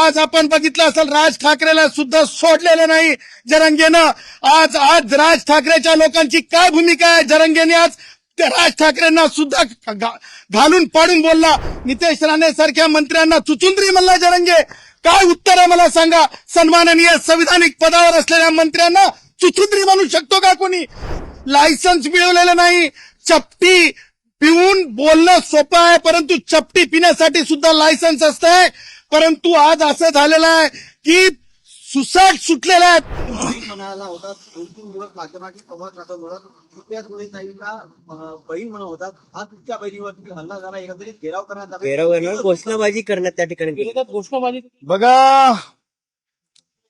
आज आपण बघितलं असेल राज ठाकरेला सुद्धा सोडलेलं नाही जरंगेनं. आज आज राज ठाकरेच्या लोकांची काय भूमिका आहे जरंगेने आज? राज ठाकरेंना सुद्धा घालून पाडून बोलला. नितेश राणे सारख्या मंत्र्यांना चुचुंद्री म्हणला जरंगे. काय उत्तर आहे मला सांगा? सन्माननीय संविधानिक पदावर असलेल्या मंत्र्यांना चुचुंद्री म्हणू शकतो का कोणी? लायसन्स मिळवलेलं नाही. चपटी पिऊन बोलणं सोपं आहे परंतु चपटी पिण्यासाठी सुद्धा लायसन्स असतंय. परंतु आज असं झालेलं आहे की सुसाट सुटलेला आहे म्हणाला होता दोन तीन दिवस माध्यमाची संवाद होता बहीण म्हणत होता हा तुमच्या बहिणीवरती हल्ला झाला एकंदरीत घेराव करण्यात आला. घोषणाबाजी करण्यात त्या ठिकाणी केली. बघा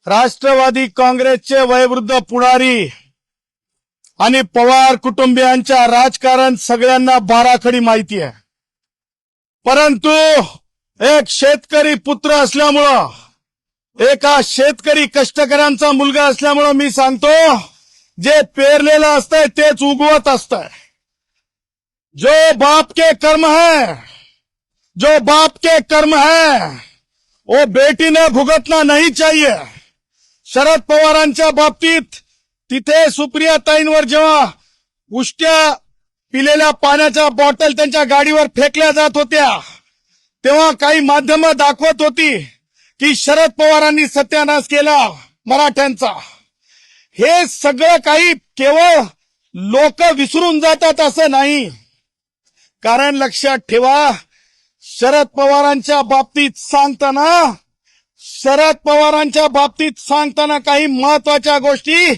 राष्ट्रवादी काँग्रेसचे वयोवृद्ध पुढारी आणि पवार कुटुंबियांच्या राजकारण सगळ्यांना बाराखडी माहिती आहे. परंतु एक शेतकरी पुत्र असल्यामुळं एका शेतकरी कष्टकऱ्यांचा मुलगा असल्यामुळं मी सांगतो जे पेरलेलं असतंय तेच उगवत असतंय. जो बाप के कर्म है जो बाप के कर्म है वो बेटी ने भुगतना नहीं चाहिए. शरद पवारांच्या बाबतीत तिथे सुप्रिया ताईंवर जेव्हा उष्ट्या पिलेल्या पाण्याच्या बॉटल त्यांच्या गाडीवर फेकल्या जात होत्या तेव्हा काही माध्यम दाखवत होती की शरद पवारांनी सत्यानाश केला मराठ्यांचा. हे सगळं काही केवळ लोक विसरून जातात असं नाही. कारण लक्षात ठेवा शरद पवारांच्या बाबतीत सांगताना शरद पवारांच्या बाबतीत सांगताना काही महत्त्वाच्या गोष्टी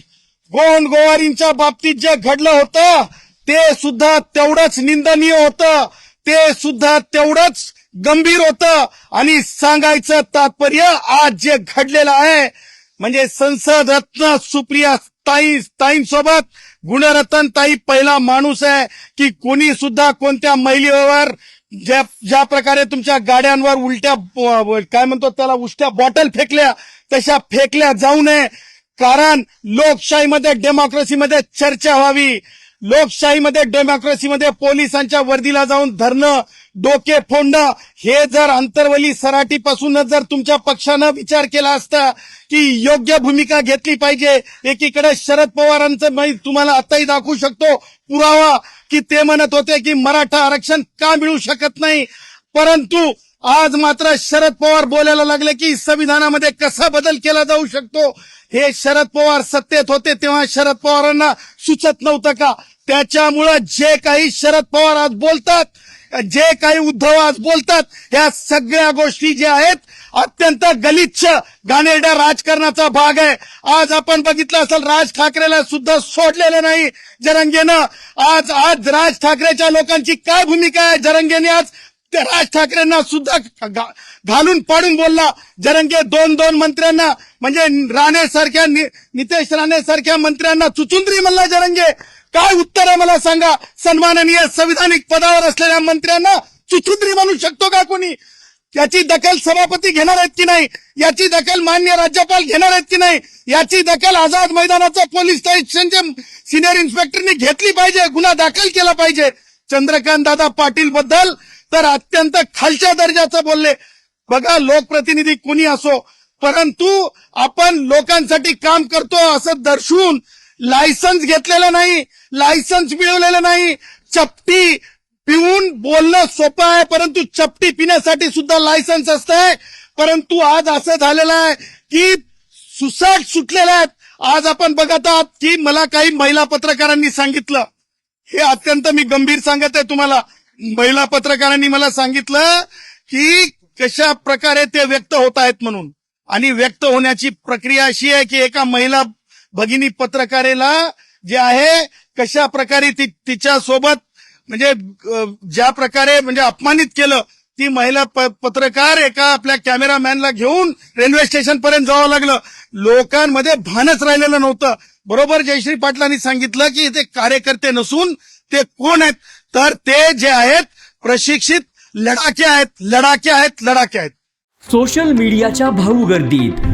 गोंड गोवारींच्या बाबतीत जे घडलं होतं ते सुद्धा तेवढंच निंदनीय होतं. ते सुद्धा तेवढंच गंभीर होतं. आणि सांगायचं तात्पर्य आज जे घडलेलं आहे म्हणजे संसद रत्न सुप्रिया ताई ताईंसोबत गुणरत्न ताई पहिला माणूस आहे की कोणी सुद्धा कोणत्या महिलेवर ज्या ज्या प्रकारे तुमच्या गाड्यांवर उलट्या काय म्हणतो त्याला उष्ट्या बॉटल फेकल्या तशा फेकल्या जाऊ नये. कारण लोकशाहीमध्ये डेमोक्रेसीमध्ये चर्चा व्हावी. लोकशाहीमध्ये डेमोक्रेसीमध्ये पोलिसांच्या वर्दीला जाऊन धरणं डोके फोडणं हे जर अंतरवली सराटीपासूनच जर तुमच्या पक्षानं विचार केला असता की योग्य भूमिका घेतली पाहिजे एकीकडे शरद पवारांचं मी तुम्हाला आताही दाखवू शकतो पुरावा की ते म्हणत होते की मराठा आरक्षण का मिळू शकत नाही. परंतु आज मात्र शरद पवार बोलायला लागले की संविधानामध्ये कसा बदल केला जाऊ शकतो? हे शरद पवार सत्तेत होते तेव्हा शरद पवारांना सुचत नव्हतं का? त्याच्यामुळं जे काही शरद पवार आज बोलतात जे काही उद्धव आज बोलतात या सगळ्या गोष्टी ज्या आहेत अत्यंत गलिच्छ घाणेरड्या राजकारणाचा भाग आहे. आज आपण बघितलं असेल राज ठाकरेला सुद्धा सोडलेलं नाही जरंगेनं. आज आज राज ठाकरेच्या लोकांची काय भूमिका आहे जरंगेने आज? राज ठाकरेंना सुद्धा घा- घालून पाडून बोलला. जरंगे दोन दोन मंत्र्यांना म्हणजे राणे सारख्या नितेश राणे सारख्या मंत्र्यांना चुचुंद्री म्हणला जरंगे. काय उत्तर आहे मला सांगा? सन्माननीय संविधानिक पदावर असलेल्या मंत्र्यांना चुचुंद्री म्हणू शकतो का कोणी? याची दखल सभापती घेणार आहेत की नाही? याची दखल मान्य राज्यपाल घेणार आहेत की नाही? याची दखल आझाद मैदानाचा पोलीस स्टेशनच्या सिनियर इन्स्पेक्टरनी घेतली पाहिजे गुन्हा दाखल केला पाहिजे. चंद्रकांत दादा पाटील बद्दल तर अत्यंत खालच्या दर्जाचं बोलले. बघा लोकप्रतिनिधी कुणी असो परंतु आपण लोकांसाठी काम करतो असं दर्शवून लायसन्स घेतलेलं नाही लायसन्स मिळवलेलं नाही. चपटी पिऊन बोलणं सोपं आहे परंतु चपटी पिण्यासाठी सुद्धा लायसन्स असतंय. परंतु आज असं झालेलं आहे की सुसाट सुटलेले आहेत. आज आपण बघत आहात की मला काही महिला पत्रकारांनी सांगितलं. हे अत्यंत मी गंभीर सांगत आहे तुम्हाला. महिला पत्रकारांनी मला सांगितलं की कशा प्रकारे ते व्यक्त होत आहेत म्हणून. आणि व्यक्त होण्याची प्रक्रिया अशी आहे की एका महिला भगिनी पत्रकारेला जे आहे कशा प्रकारे ती तिच्या सोबत म्हणजे ज्या प्रकारे म्हणजे अपमानित केलं ती महिला प- पत्रकार एका आपल्या कॅमेरामॅनला घेऊन रेल्वे स्टेशन पर्यंत जावं लागलं. लोकांमध्ये भानच राहिलेलं नव्हतं. बरोबर जयश्री पाटलांनी सांगितलं की ते कार्यकर्ते नसून ते कोण आहेत? तर ते जे आहेत प्रशिक्षित लढाके आहेत लढाके आहेत लढाके आहेत. सोशल मीडियाच्या भाऊ गर्दीत.